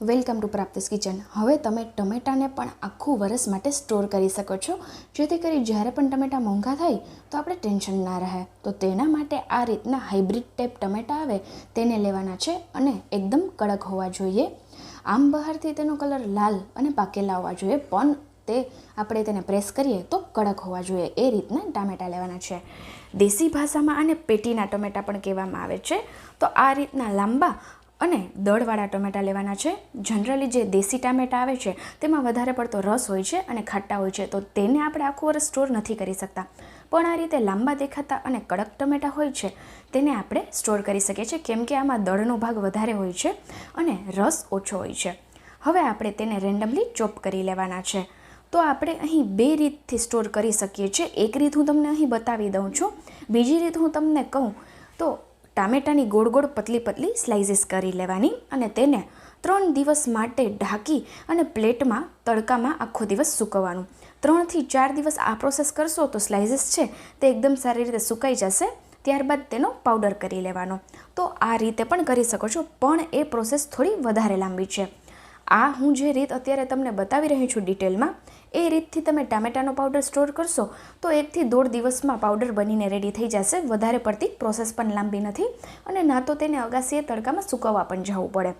Welcome to પ્રાપ્તિસ kitchen. હવે તમે ટમેટાને પણ આખું વરસ માટે સ્ટોર કરી શકો છો. જેથી કરી જ્યારે પણ ટમેટા મોંઘા થાય, તો આપણે ટેન્શન ના રહે. તો તેના માટે આ રીતના હાઇબ્રિડ ટાઈપ ટમેટા આવે, તેને લેવાના છે અને એકદમ કડક હોવા જોઈએ. આમ બહારથી તેનો કલર લાલ અને પાકેલા હોવા જોઈએ, પણ તે આપણે તેને પ્રેસ કરીએ તો કડક હોવા જોઈએ. એ રીતના ટામેટાં લેવાના છે. દેશી ભાષામાં આને પેટીના ટમેટાં પણ કહેવામાં આવે છે. તો આ રીતના લાંબા અને દળવાળા ટમેટાં લેવાના છે. જનરલી જે દેશી ટામેટાં આવે છે, તેમાં વધારે પડતો રસ હોય છે અને ખાટા હોય છે, તો તેને આપણે આખું વર્ષ સ્ટોર નથી કરી શકતા. પણ આ રીતે લાંબા દેખાતા અને કડક ટમેટાં હોય છે, તેને આપણે સ્ટોર કરી શકીએ છીએ, કેમ કે આમાં દળનો ભાગ વધારે હોય છે અને રસ ઓછો હોય છે. હવે આપણે તેને રેન્ડમલી ચોપ કરી લેવાના છે. તો આપણે અહીં બે રીતથી સ્ટોર કરી શકીએ છીએ. એક રીત હું તમને અહીં બતાવી દઉં છું. બીજી રીત હું તમને કહું, તો ટામેટાની ગોળ ગોળ પતલી પતલી સ્લાઇસીસ કરી લેવાની અને તેને ત્રણ દિવસ માટે ઢાંકી અને પ્લેટમાં તડકામાં આખો દિવસ સૂકવવાનું. ત્રણથી ચાર દિવસ આ પ્રોસેસ કરશો તો સ્લાઇસીસ છે તે એકદમ સારી રીતે સુકાઈ જશે. ત્યારબાદ તેનો પાવડર કરી લેવાનો. તો આ રીતે પણ કરી શકો છો, પણ એ પ્રોસેસ થોડી વધારે લાંબી છે. આ હું જે રીત અત્યારે તમને બતાવી રહી છું ડિટેલમાં, એ રીતથી તમે ટામેટાનો પાવડર સ્ટોર કરશો, તો એકથી દોઢ દિવસમાં પાવડર બનીને રેડી થઈ જશે. વધારે પડતી પ્રોસેસ પણ લાંબી નથી અને ના તો તેને અગાસીએ તડકામાં સૂકવવા પણ જવું પડે.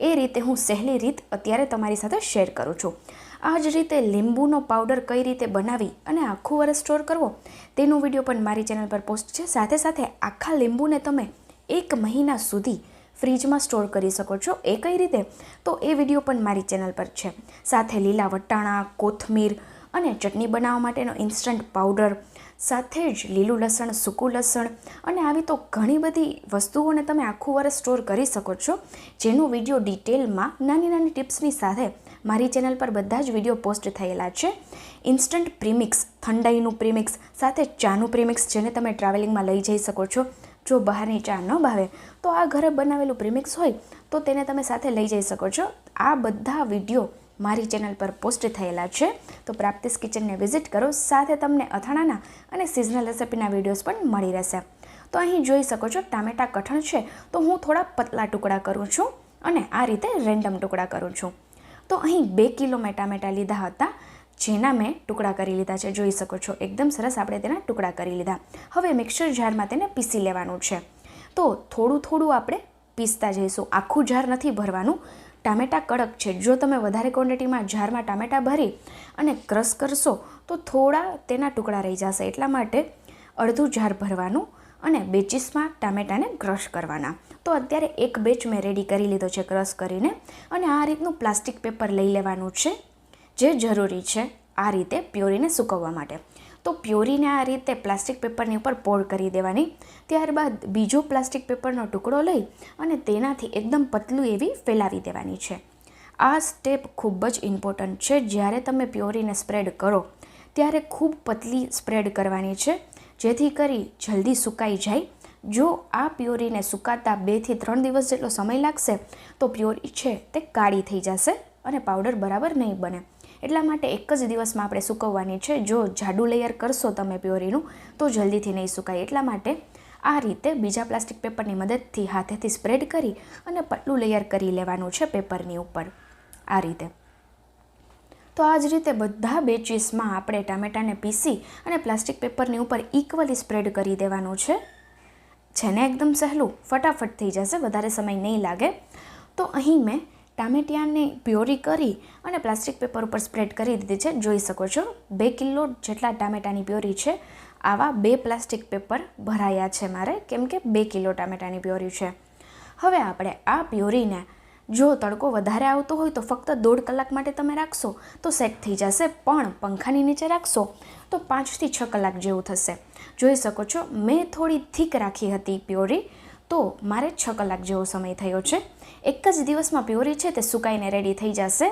એ રીતે હું સહેલી રીત અત્યારે તમારી સાથે શેર કરું છું. આ જ રીતે લીંબુનો પાવડર કઈ રીતે બનાવી અને આખું વર્ષ સ્ટોર કરવો, તેનો વીડિયો પણ મારી ચેનલ પર પોસ્ટ છે. સાથે સાથે આખા લીંબુને તમે એક મહિના સુધી ફ્રીજમાં સ્ટોર કરી શકો છો. એ કઈ રીતે? તો એ વીડિયો પણ મારી ચેનલ પર છે. સાથે લીલા વટાણા, કોથમીર અને ચટણી બનાવવા માટેનો ઇન્સ્ટન્ટ પાવડર, સાથે જ લીલું લસણ, સૂકું લસણ અને આવી તો ઘણી બધી વસ્તુઓને તમે આખું વર્ષ સ્ટોર કરી શકો છો. જેનો વીડિયો ડિટેલમાં નાની નાની ટિપ્સની સાથે મારી ચેનલ પર બધા જ વીડિયો પોસ્ટ થયેલા છે. ઇન્સ્ટન્ટ પ્રીમિક્સ, ઠંડાઈનું પ્રીમિક્સ, સાથે ચાનું પ્રીમિક્સ જેને તમે ટ્રાવેલિંગમાં લઈ જઈ શકો છો. જો બહારની ચા ન ભાવે, તો આ ઘરે બનાવેલું પ્રીમિક્સ હોય, તો તેને તમે સાથે લઈ જઈ શકો છો. આ બધા વીડિયો મારી ચેનલ પર પોસ્ટ થયેલા છે, તો પ્રાપ્તિસ કિચનને વિઝિટ કરો. સાથે તમને અથાણાના અને સિઝનલ રેસિપીના વિડીયોઝ પણ મળી રહેશે. તો અહીં જોઈ શકો છો, ટામેટા કઠણ છે, તો હું થોડા પતલા ટુકડા કરું છું અને આ રીતે રેન્ડમ ટુકડા કરું છું. તો અહીં બે કિલો મેં ટામેટા લીધા હતા. જેના મેં ટુકડા કરી લીધા છે. જોઈ શકો છો, એકદમ સરસ આપણે તેના ટુકડા કરી લીધા. હવે મિક્સર જારમાં તેને પીસી લેવાનું છે. તો થોડું થોડું આપણે પીસતા જઈશું. આખું જાર નથી ભરવાનું. ટામેટાં કડક છે. જો તમે વધારે ક્વોન્ટિટીમાં જારમાં ટામેટાં ભરી અને ક્રશ કરશો, તો થોડા તેના ટુકડા રહી જશે. એટલા માટે અડધું જાર ભરવાનું અને બેચીસમાં ટામેટાને ક્રશ કરવાના. તો અત્યારે એક બેચ મેં રેડી કરી લીધો છે ક્રશ કરીને. અને આ રીતનું પ્લાસ્ટિક પેપર લઈ લેવાનું છે. જે જરૂરી છે આ રીતે પ્યોરીને સૂકવવા માટે. તો પ્યોરીને આ રીતે પ્લાસ્ટિક પેપરની ઉપર પોર કરી દેવાની, ત્યારબાદ બીજો પ્લાસ્ટિક પેપરનો ટુકડો લઈ અને તેનાથી એકદમ પતલું એવી ફેલાવી દેવાની છે. આ સ્ટેપ ખૂબ જ ઇમ્પોર્ટન્ટ છે. જ્યારે તમે પ્યોરીને સ્પ્રેડ કરો, ત્યારે ખૂબ પતલી સ્પ્રેડ કરવાની છે, જેથી કરી જલ્દી સુકાઈ જાય. જો આ પ્યોરીને સુકાતા બેથી ત્રણ દિવસ જેટલો સમય લાગશે, તો પ્યોરી છે તે કાળી થઈ જશે અને પાવડર બરાબર નહીં બને. એટલા માટે એક જ દિવસમાં આપણે સૂકવવાની છે. જો જાડું લેયર કરશો તમે પ્યોરીનું તો જલ્દીથી નહીં સુકાય. એટલા માટે આ રીતે બીજા પ્લાસ્ટિક પેપરની મદદથી હાથેથી સ્પ્રેડ કરી અને પતલું લેયર કરી લેવાનું છે પેપરની ઉપર. આ રીતે. તો આ જ રીતે બધા બેચીસમાં આપણે ટામેટાને પીસી અને પ્લાસ્ટિક પેપરની ઉપર ઇક્વલી સ્પ્રેડ કરી દેવાનું છે. જેને એકદમ સહેલું ફટાફટ થઈ જશે, વધારે સમય નહીં લાગે. તો અહીં મેં ટામેટિયાને પ્યોરી કરી અને પ્લાસ્ટિક પેપર ઉપર સ્પ્રેડ કરી દીધી છે. જોઈ શકો છો, બે કિલો જેટલા ટામેટાની પ્યોરી છે. આવા બે પ્લાસ્ટિક પેપર ભરાયા છે મારે, કેમ કે બે કિલો ટામેટાની પ્યોરી છે. હવે આપણે આ પ્યોરીને જો તડકો વધારે આવતો હોય તો ફક્ત દોઢ કલાક માટે તમે રાખશો તો સેટ થઈ જશે, પણ પંખાની નીચે રાખશો તો પાંચથી છ કલાક જેવું થશે. જોઈ શકો છો, મેં થોડી થીક રાખી હતી પ્યોરી તો મારે છ કલાક જેવો સમય થયો છે. એક જ દિવસમાં પ્યોરી છે તે સુકાઈને રેડી થઈ જશે.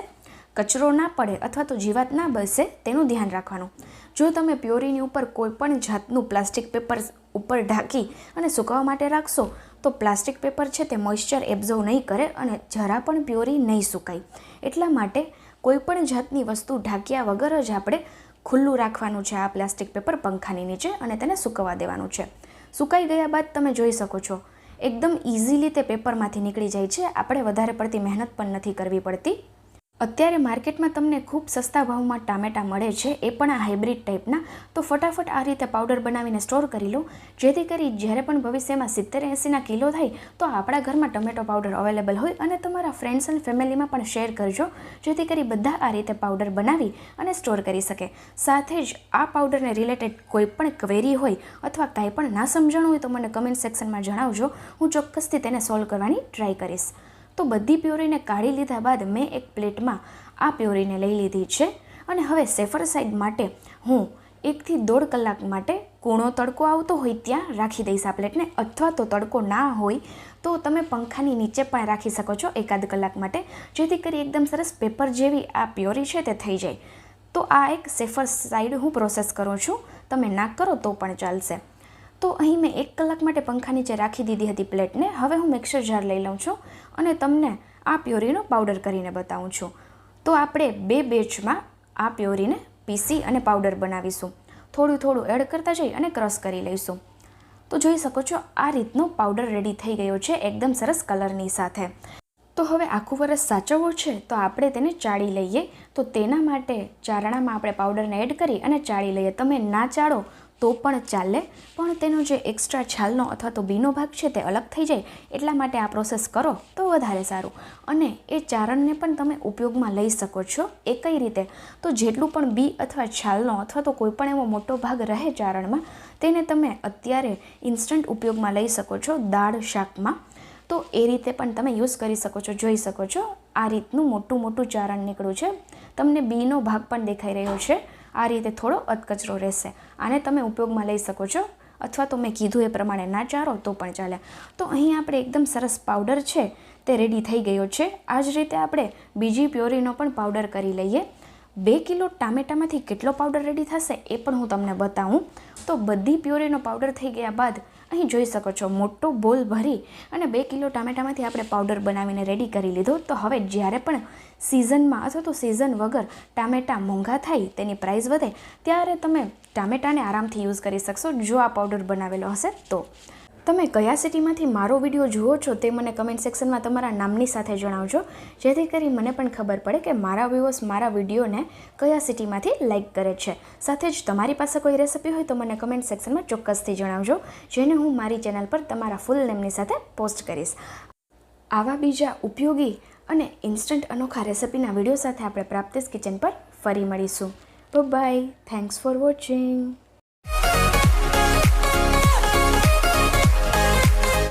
કચરો ના પડે અથવા તો જીવાત ના બસે તેનું ધ્યાન રાખવાનું. જો તમે પ્યોરીની ઉપર કોઈ પણ જાતનું પ્લાસ્ટિક પેપર ઉપર ઢાંકી અને સુકાવા માટે રાખશો, તો પ્લાસ્ટિક પેપર છે તે મોઇશ્ચર એબ્ઝર્વ નહીં કરે અને જરા પણ પ્યોરી નહીં સુકાય. એટલા માટે કોઈ પણ જાતની વસ્તુ ઢાંક્યા વગર જ આપણે ખુલ્લું રાખવાનું છે આ પ્લાસ્ટિક પેપર પંખાની નીચે અને તેને સૂકવવા દેવાનું છે. સુકાઈ ગયા બાદ તમે જોઈ શકો છો એકદમ ઇઝીલી તે પેપરમાંથી નીકળી જાય છે. આપણે વધારે પડતી મહેનત પણ નથી કરવી પડતી. અત્યારે માર્કેટમાં તમને ખૂબ સસ્તા ભાવમાં ટામેટાં મળે છે, એ પણ આ હાઇબ્રિડ ટાઈપના તો ફટાફટ આ રીતે પાવડર બનાવીને સ્ટોર કરી લો. જેથી કરી જ્યારે પણ ભવિષ્યમાં સિત્તેર એંસીના કિલો થાય, તો આપણા ઘરમાં ટમેટો પાવડર અવેલેબલ હોય અને તમારા ફ્રેન્ડ્સ અને ફેમિલીમાં પણ શેર કરજો. જેથી કરી બધા આ રીતે પાવડર બનાવી અને સ્ટોર કરી શકે. સાથે જ આ પાવડરને રિલેટેડ કોઈ પણ ક્વેરી હોય અથવા કાંઈ પણ ના સમજણ હોય તો મને કમેન્ટ સેક્શનમાં જણાવજો. હું ચોક્કસથી તેને સોલ્વ કરવાની ટ્રાય કરીશ. તો બધી પ્યોરીને કાઢી લીધા બાદ મેં એક પ્લેટમાં આ પ્યોરીને લઈ લીધી છે અને હવે સેફર સાઈડ માટે હું એકથી દોઢ કલાક માટે કૂણો તડકો આવતો હોય ત્યાં રાખી દઈશ આ પ્લેટને. અથવા તો તડકો ના હોય તો તમે પંખાની નીચે પણ રાખી શકો છો એકાદ કલાક માટે, જેથી કરી એકદમ સરસ પેપર જેવી આ પ્યોરી છે તે થઈ જાય. તો આ એક સેફર સાઈડ હું પ્રોસેસ કરું છું. તમે ના કરો તો પણ ચાલશે. તો અહીં મેં એક કલાક માટે પંખા નીચે રાખી દીધી હતી પ્લેટને. હવે હું મિક્સર જાર લઈ લઉં છું અને તમને આ પ્યોરીનો પાવડર કરીને બતાવું છું. તો આપણે બે બેચમાં આ પ્યોરીને પીસી અને પાવડર બનાવીશું. થોડું થોડું એડ કરતા જઈ અને ક્રશ કરી લઈશું. તો જોઈ શકો છો, આ રીતનો પાવડર રેડી થઈ ગયો છે એકદમ સરસ કલરની સાથે. તો હવે આખું વરસ સાચવવું છે, તો આપણે તેને ચાળી લઈએ. તો તેના માટે ચારણામાં આપણે પાવડરને એડ કરી અને ચાળી લઈએ. તમે ના ચાળો તો પણ ચાલે. પણ તેનો જે એક્સ્ટ્રા છાલનો અથવા તો બીનો ભાગ છે તે અલગ થઈ જાય એટલા માટે આ પ્રોસેસ કરો તો વધારે સારું. અને એ ચારણને પણ તમે ઉપયોગમાં લઈ શકો છો એ કઈ રીતે. તો જેટલું પણ બી અથવા છાલનો અથવા તો કોઈ પણ એવો મોટો ભાગ રહે ચારણમાં, તેને તમે અત્યારે ઇન્સ્ટન્ટ ઉપયોગમાં લઈ શકો છો દાળ શાકમાં. તો એ રીતે પણ તમે યુઝ કરી શકો છો, જોઈ શકો છો. આ રીતનું મોટું મોટું ચારણ નીકળ્યું છે. તમને બીનો ભાગ પણ દેખાઈ રહ્યો છે. આ રીતે થોડો અધકચરો રહેશે. આને તમે ઉપયોગમાં લઈ શકો છો. અથવા તો મેં કીધું એ પ્રમાણે ના ચારો તો પણ ચાલે. તો અહીં આપણે એકદમ સરસ પાવડર છે તે રેડી થઈ ગયો છે. આ જ રીતે આપણે બીજી પ્યોરીનો પણ પાવડર કરી લઈએ. બે કિલો ટામેટામાંથી કેટલો પાવડર રેડી થશે એ પણ હું તમને બતાવું. તો બધી પ્યોરીનો પાવડર થઈ ગયા બાદ અહીં જોઈ શકો છો, મોટો બોલ ભરી અને બે કિલો ટામેટામાંથી આપણે પાવડર બનાવીને રેડી કરી લીધો. તો હવે જ્યારે પણ સિઝનમાં અથવા તો સિઝન વગર ટામેટાં મોંઘા થાય, તેની પ્રાઇસ વધે, ત્યારે તમે ટામેટાને આરામથી યુઝ કરી શકશો, જો આ પાવડર બનાવેલો હશે તો. તમે કયા સિટીમાંથી મારો વીડિયો જુઓ છો તે મને કમેન્ટ સેક્શનમાં તમારા નામની સાથે જણાવજો. જેથી કરી મને પણ ખબર પડે કે મારા વ્યૂઅર્સ મારા વિડીયોને કયા સિટીમાંથી લાઇક કરે છે. સાથે જ તમારી પાસે કોઈ રેસિપી હોય તો મને કમેન્ટ સેક્શનમાં ચોક્કસથી જણાવજો. જેને હું મારી ચેનલ પર તમારા ફૂલ નેમની સાથે પોસ્ટ કરીશ. આવા બીજા ઉપયોગી અને ઇન્સ્ટન્ટ અનોખા રેસિપીના વીડિયો સાથે આપણે પ્રાપ્તિસ કિચન પર ફરી મળીશું. By thanks for watching